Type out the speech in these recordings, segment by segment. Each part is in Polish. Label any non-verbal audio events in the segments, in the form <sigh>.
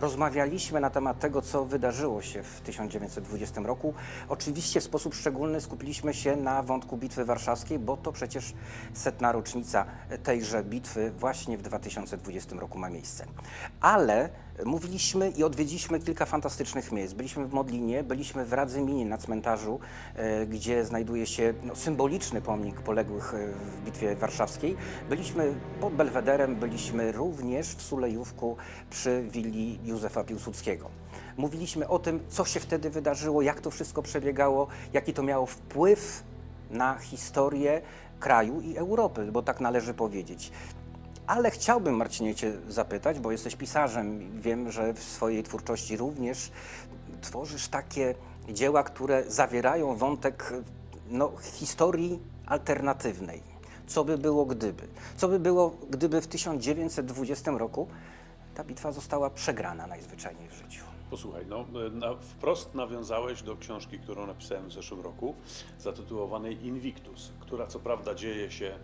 rozmawialiśmy na temat tego, co wydarzyło się w 1920 roku. Oczywiście w sposób szczególny skupiliśmy się na wątku Bitwy Warszawskiej, bo to przecież setna rocznica tejże bitwy właśnie w 2020 roku ma miejsce. Ale mówiliśmy i odwiedziliśmy kilka fantastycznych miejsc. Byliśmy w Modlinie, byliśmy w Radzyminie na cmentarzu, e, gdzie znajduje się no, symboliczny pomnik poległych e, w Bitwie Warszawskiej. Byliśmy pod Belwederem, byliśmy również w Sulejówku przy willi Józefa Piłsudskiego. Mówiliśmy o tym, co się wtedy wydarzyło, jak to wszystko przebiegało, jaki to miało wpływ na historię kraju i Europy, bo tak należy powiedzieć. Ale chciałbym, Marcinie, Cię zapytać, bo jesteś pisarzem wiem, że w swojej twórczości również tworzysz takie dzieła, które zawierają wątek no, historii alternatywnej. Co by było gdyby? Co by było, gdyby w 1920 roku ta bitwa została przegrana najzwyczajniej w życiu? Posłuchaj, no, na, wprost nawiązałeś do książki, którą napisałem w zeszłym roku, zatytułowanej Invictus, która co prawda dzieje się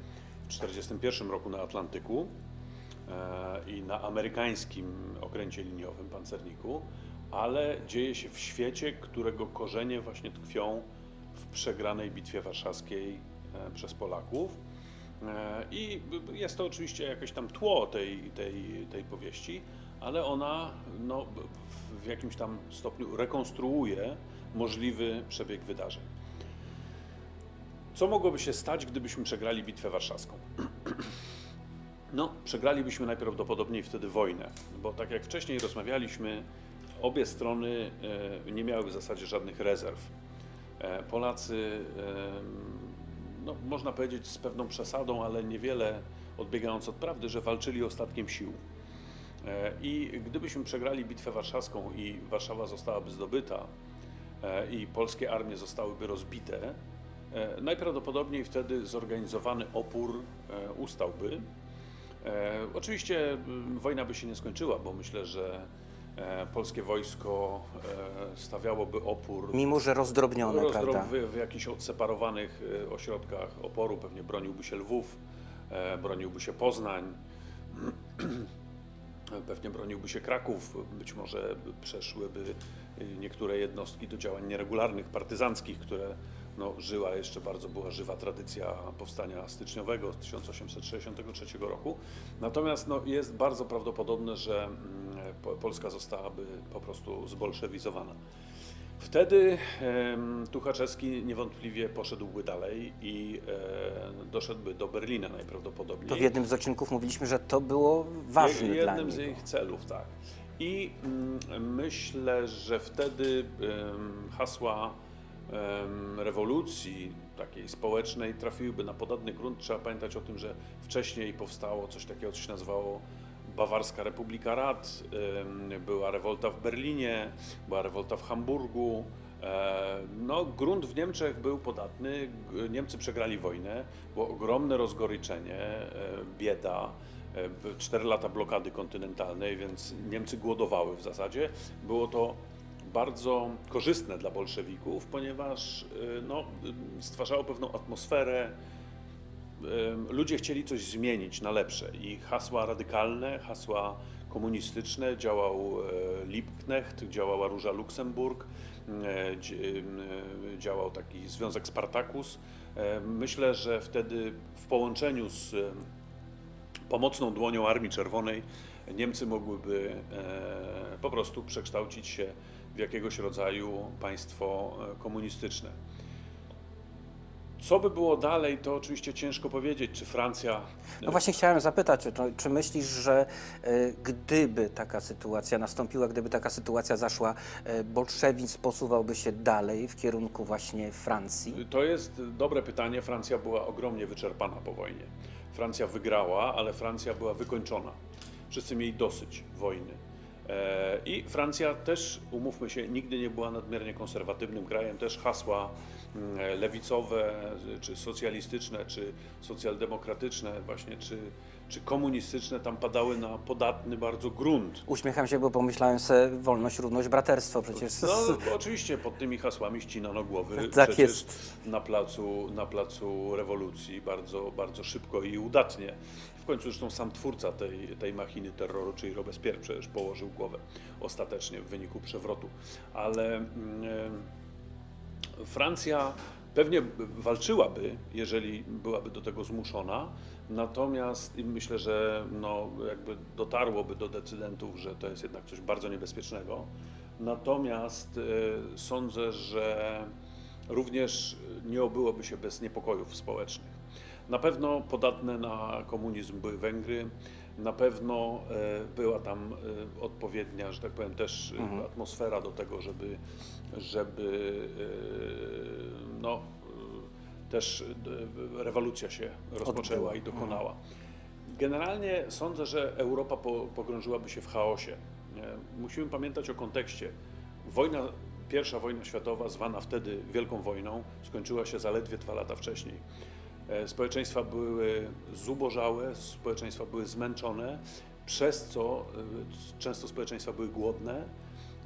1941 roku na Atlantyku e, i na amerykańskim okręcie liniowym, pancerniku, ale dzieje się w świecie, którego korzenie właśnie tkwią w przegranej bitwie warszawskiej e, przez Polaków. E, I jest to oczywiście jakieś tam tło tej, tej, tej powieści, ale ona no, w- w jakimś tam stopniu rekonstruuje możliwy przebieg wydarzeń. Co mogłoby się stać, gdybyśmy przegrali bitwę warszawską? No, przegralibyśmy najprawdopodobniej wtedy wojnę, bo tak jak wcześniej rozmawialiśmy, obie strony e, nie miały w zasadzie żadnych rezerw. E, Polacy, e, no, można powiedzieć z pewną przesadą, ale niewiele odbiegając od prawdy, że walczyli ostatkiem sił. I gdybyśmy przegrali bitwę warszawską i Warszawa zostałaby zdobyta i polskie armie zostałyby rozbite, najprawdopodobniej wtedy zorganizowany opór e, ustałby. E, Oczywiście m, wojna by się nie skończyła, bo myślę, że e, polskie wojsko e, stawiałoby opór Mimo, że rozdrobnione, Rozdrob prawda? w, w jakichś odseparowanych e, ośrodkach oporu, pewnie broniłby się Lwów, e, broniłby się Poznań, <clears throat> pewnie broniłby się Kraków, być może przeszłyby e, niektóre jednostki do działań nieregularnych, partyzanckich, które no, żyła jeszcze bardzo była żywa tradycja powstania styczniowego z 1863 roku. Natomiast no, jest bardzo prawdopodobne, że mm, Po- Polska zostałaby po prostu zbolszewizowana. Wtedy Tuchaczewski niewątpliwie poszedłby dalej i e, doszedłby do Berlina najprawdopodobniej. To w jednym z odcinków mówiliśmy, że to było ważne Je- dla Jednym z niego. ich celów, tak. I mm, myślę, że wtedy hasła rewolucji takiej społecznej trafiłyby na podobny grunt. Trzeba pamiętać o tym, że wcześniej powstało coś takiego, co się nazywało Bawarska Republika Rad, była rewolta w Berlinie, była rewolta w Hamburgu. E, No, grunt w Niemczech był podatny, Niemcy przegrali wojnę, było ogromne rozgoryczenie, e, bieda, e, b- cztery lata blokady kontynentalnej, więc Niemcy głodowały w zasadzie. Było to bardzo korzystne dla bolszewików, ponieważ e, no, y, stwarzało pewną atmosferę em, ludzie chcieli coś zmienić na lepsze i hasła radykalne, hasła komunistyczne, działał Liebknecht, działała Róża Luksemburg, dzi- em, działał taki Związek Spartakus. Myślę, że wtedy w połączeniu z pomocną dłonią Armii Czerwonej Niemcy mogłyby po prostu przekształcić się jakiegoś rodzaju państwo e, komunistyczne. Co by było dalej, to oczywiście ciężko powiedzieć, czy Francja. No właśnie chciałem zapytać, czy, czy myślisz, że e, gdyby taka sytuacja nastąpiła, gdyby taka sytuacja zaszła, e, bolszewizm posuwałby się dalej w kierunku właśnie Francji? To jest dobre pytanie. Francja była ogromnie wyczerpana po wojnie. Francja wygrała, ale Francja była wykończona. Wszyscy mieli dosyć wojny. E, I Francja też, umówmy się, nigdy nie była nadmiernie konserwatywnym krajem. Też hasła mm, lewicowe, czy socjalistyczne, czy socjaldemokratyczne, właśnie, czy czy komunistyczne tam padały na podatny bardzo grunt. Uśmiecham się, bo pomyślałem sobie wolność, równość, braterstwo przecież. No, <laughs> oczywiście pod tymi hasłami ścinano głowy. Tak Przecież jest. Na placu, na placu rewolucji bardzo, bardzo szybko i udatnie. Końcu zresztą sam twórca tej, tej machiny terroru, czyli Robespierre, przecież położył głowę ostatecznie w wyniku przewrotu. Ale mm, e, Francja pewnie walczyłaby, jeżeli byłaby do tego zmuszona, natomiast myślę, że no, jakby dotarłoby do decydentów, że to jest jednak coś bardzo niebezpiecznego. Natomiast e, sądzę, że również nie obyłoby się bez niepokojów społecznych. Na pewno podatne na komunizm były Węgry, na pewno e, była tam e, odpowiednia, że tak powiem, też e, atmosfera do tego, żeby, żeby no, też rewolucja się rozpoczęła i dokonała. Generalnie sądzę, że Europa po, pogrążyłaby się w chaosie. Musimy pamiętać o kontekście. Wojna, pierwsza wojna światowa, zwana wtedy Wielką Wojną, skończyła się zaledwie dwa lata wcześniej. E, Społeczeństwa były zubożałe, społeczeństwa były zmęczone, przez co e, często społeczeństwa były głodne,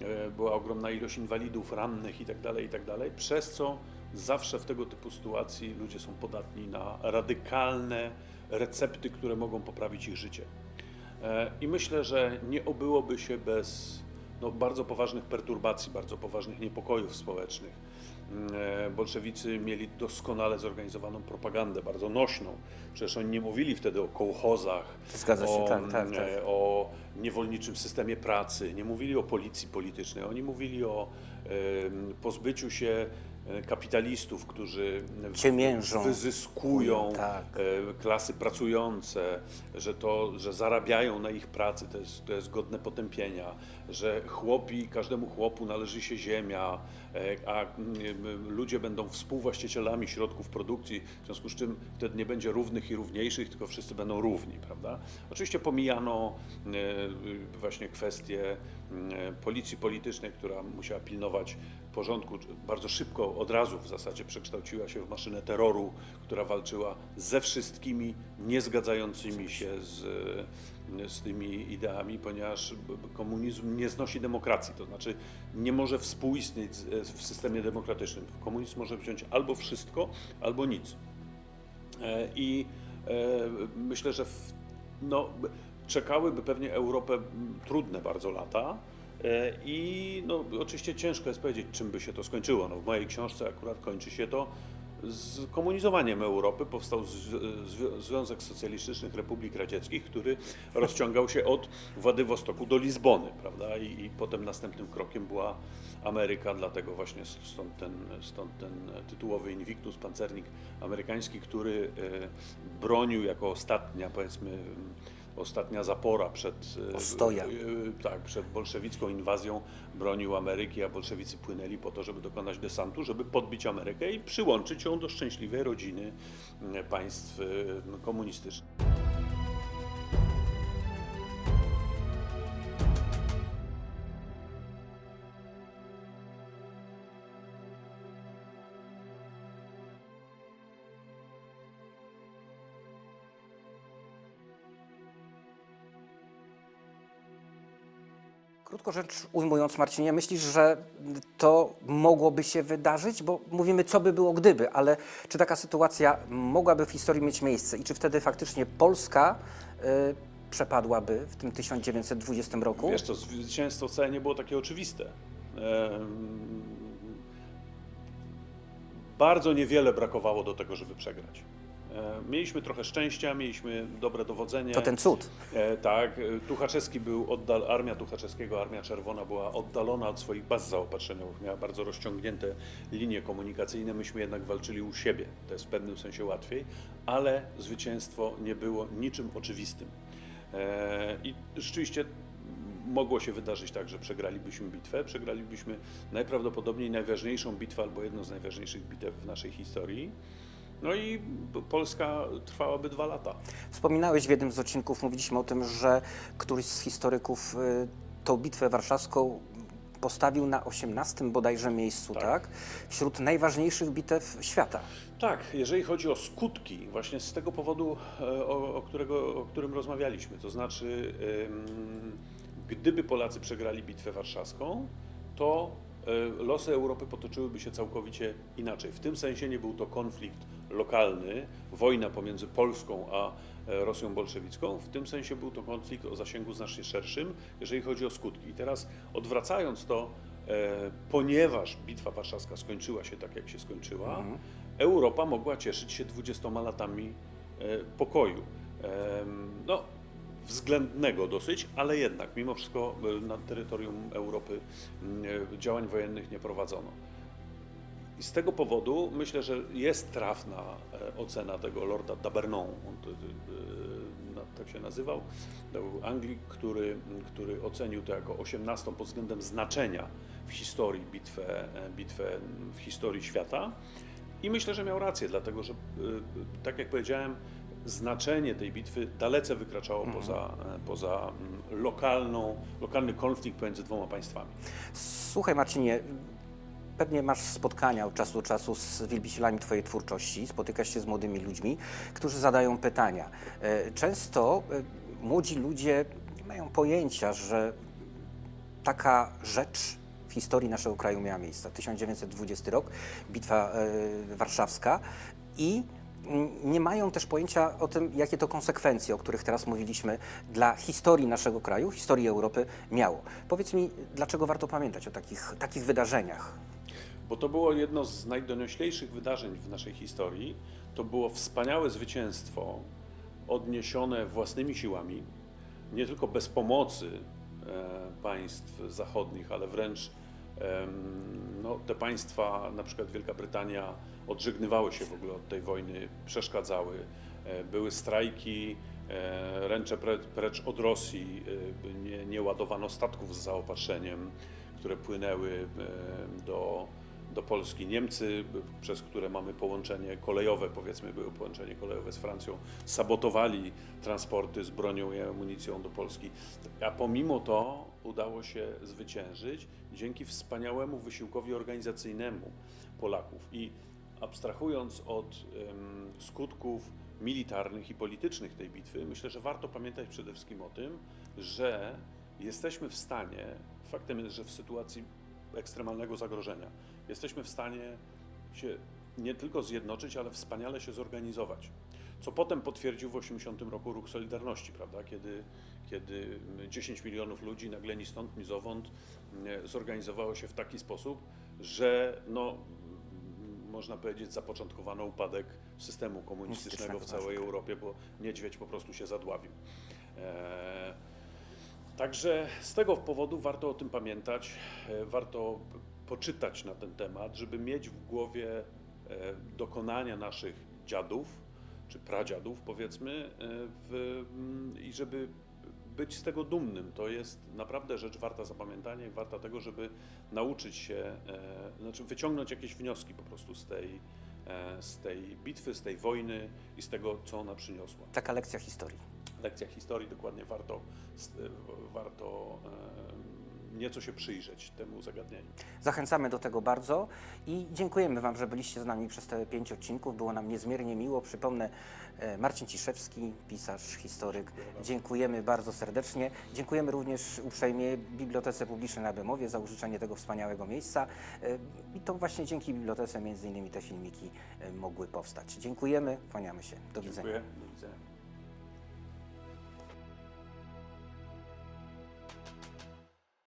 e, była ogromna ilość inwalidów, rannych itd., itd., przez co zawsze w tego typu sytuacji ludzie są podatni na radykalne recepty, które mogą poprawić ich życie. I myślę, że nie obyłoby się bez no, bardzo poważnych perturbacji, bardzo poważnych niepokojów społecznych. E, Bolszewicy mieli doskonale zorganizowaną propagandę, bardzo nośną. Przecież oni nie mówili wtedy o kołchozach, Zgadza się, o, tak, tak, mm, tak. e, o niewolniczym systemie pracy, nie mówili o policji politycznej, oni mówili o pozbyciu się e, kapitalistów, którzy Ciemiężą. wyzyskują Tak. e, klasy pracujące, że to, że zarabiają na ich pracy, to jest, to jest godne potępienia, że chłopi, każdemu chłopu należy się ziemia, e, a mm, ludzie będą współwłaścicielami środków produkcji, w związku z czym wtedy nie będzie równych i równiejszych, tylko wszyscy będą równi, prawda? Oczywiście pomijano e, właśnie kwestię mm, policji politycznej, która musiała pilnować porządku, bardzo szybko, od razu w zasadzie przekształciła się w maszynę terroru, która walczyła ze wszystkimi niezgadzającymi się z, z tymi ideami, ponieważ komunizm nie znosi demokracji, to znaczy nie może współistnieć w systemie demokratycznym. Komunizm może wziąć albo wszystko, albo nic. E, I e, myślę, że w, no, czekałyby pewnie Europę trudne bardzo lata. E, I no, oczywiście ciężko jest powiedzieć, czym by się to skończyło. No, w mojej książce akurat kończy się to z komunizowaniem Europy. Powstał Związek Socjalistycznych Republik Radzieckich, który rozciągał się od Władywostoku do Lizbony, prawda? I, I potem następnym krokiem była Ameryka, dlatego właśnie stąd ten, stąd ten tytułowy Invictus, pancernik amerykański, który e, bronił jako ostatnia, powiedzmy, ostatnia zapora przed, e, Ostoja. e, tak, przed bolszewicką inwazją bronił Ameryki, a bolszewicy płynęli po to, żeby dokonać desantu, żeby podbić Amerykę i przyłączyć ją do szczęśliwej rodziny państw e, komunistycznych. Krótko rzecz ujmując, Marcinie, myślisz, że to mogłoby się wydarzyć? Bo mówimy, co by było gdyby, ale czy taka sytuacja mogłaby w historii mieć miejsce i czy wtedy faktycznie Polska y, przepadłaby w tym 1920 roku? Wiesz co, zwycięstwo wcale nie było takie oczywiste. Em, Bardzo niewiele brakowało do tego, żeby przegrać. E, Mieliśmy trochę szczęścia, mieliśmy dobre dowodzenie. To ten cud. E, tak, e, Tuchaczewski był oddal, armia Tuchaczewskiego, Armia Czerwona była oddalona od swoich baz zaopatrzeniowych, miała bardzo rozciągnięte linie komunikacyjne, myśmy jednak walczyli u siebie, to jest w pewnym sensie łatwiej, ale zwycięstwo nie było niczym oczywistym. E, I rzeczywiście mogło się wydarzyć tak, że przegralibyśmy bitwę, przegralibyśmy najprawdopodobniej najważniejszą bitwę albo jedną z najważniejszych bitew w naszej historii. No i Polska trwałaby dwa lata. Wspominałeś w jednym z odcinków, mówiliśmy o tym, że któryś z historyków y, tą bitwę warszawską postawił na 18 bodajże miejscu, tak. Tak. Wśród najważniejszych bitew świata. Tak, jeżeli chodzi o skutki, właśnie z tego powodu, e, o, o, którego, o którym rozmawialiśmy, to znaczy, gdyby Polacy przegrali Bitwę Warszawską, to losy Europy potoczyłyby się całkowicie inaczej. W tym sensie nie był to konflikt lokalny, wojna pomiędzy Polską a e, Rosją bolszewicką. W tym sensie był to konflikt o zasięgu znacznie szerszym, jeżeli chodzi o skutki. I teraz odwracając to, e, ponieważ Bitwa Warszawska skończyła się tak, jak się skończyła, Europa mogła cieszyć się 20 latami e, pokoju. No, względnego dosyć, ale jednak mimo wszystko e, na terytorium Europy e, działań wojennych nie prowadzono. I z tego powodu myślę, że jest trafna e, ocena tego Lorda Dabernon, na- tak się nazywał, to był Anglik, który, który ocenił to jako 18 pod względem znaczenia w historii bitwę, e, bitwę w historii świata. I myślę, że miał rację, dlatego że, tak jak powiedziałem, znaczenie tej bitwy dalece wykraczało poza, e, poza mm, lokalną, lokalny konflikt pomiędzy dwoma państwami. Słuchaj Marcinie, pewnie masz spotkania od czasu do czasu z wielbicielami Twojej twórczości, spotykasz się z młodymi ludźmi, którzy zadają pytania. E, Często e, młodzi ludzie nie mają pojęcia, że taka rzecz w historii naszego kraju miała miejsce. 1920 rok, Bitwa Warszawska i nie mają też pojęcia o tym, jakie to konsekwencje, o których teraz mówiliśmy, dla historii naszego kraju, historii Europy miało. Powiedz mi, dlaczego warto pamiętać o takich, takich wydarzeniach? Bo to było jedno z najdonioślejszych wydarzeń w naszej historii. To było wspaniałe zwycięstwo odniesione własnymi siłami, nie tylko bez pomocy e, państw zachodnich, ale wręcz no, te państwa, na przykład Wielka Brytania, odżegnywały się w ogóle od tej wojny, przeszkadzały. E, Były strajki, e, ręcze pre, precz od Rosji, e, nie, nie ładowano statków z zaopatrzeniem, które płynęły do, do Polski. Niemcy, przez które mamy połączenie kolejowe, powiedzmy, były połączenie kolejowe z Francją, sabotowali transporty z bronią i amunicją do Polski. A pomimo to udało się zwyciężyć dzięki wspaniałemu wysiłkowi organizacyjnemu Polaków. I abstrahując od skutków militarnych i politycznych tej bitwy, myślę, że warto pamiętać przede wszystkim o tym, że jesteśmy w stanie, faktem jest, że w sytuacji ekstremalnego zagrożenia, jesteśmy w stanie się nie tylko zjednoczyć, ale wspaniale się zorganizować. Co potem potwierdził w 80 roku ruch Solidarności, prawda? Kiedy, kiedy 10 milionów ludzi nagle ni stąd, ni zowąd mm, zorganizowało się w taki sposób, że no, można powiedzieć, zapoczątkowano upadek systemu komunistycznego w całej Europie, bo niedźwiedź po prostu się zadławił. E, Także z tego powodu warto o tym pamiętać, e, warto poczytać na ten temat, żeby mieć w głowie e, dokonania naszych dziadów, czy pradziadów powiedzmy, e, w, mm, i żeby być z tego dumnym. To jest naprawdę rzecz warta zapamiętania i warta tego, żeby nauczyć się, znaczy wyciągnąć jakieś wnioski po prostu z tej, z tej bitwy, z tej wojny i z tego, co ona przyniosła Taka lekcja historii. Lekcjach historii dokładnie warto, e, warto e, nieco się przyjrzeć temu zagadnieniu. Zachęcamy do tego bardzo i dziękujemy Wam, że byliście z nami przez te pięć odcinków. Było nam niezmiernie miło. Przypomnę, e, Marcin Ciszewski, pisarz, historyk. Dziękujemy bardzo serdecznie. Dziękujemy również uprzejmie Bibliotece Publicznej na Bemowie za użyczenie tego wspaniałego miejsca. I to właśnie dzięki bibliotece między innymi te filmiki mogły powstać. Dziękujemy, kłaniamy się. Do widzenia. Dziękuję. Do widzenia.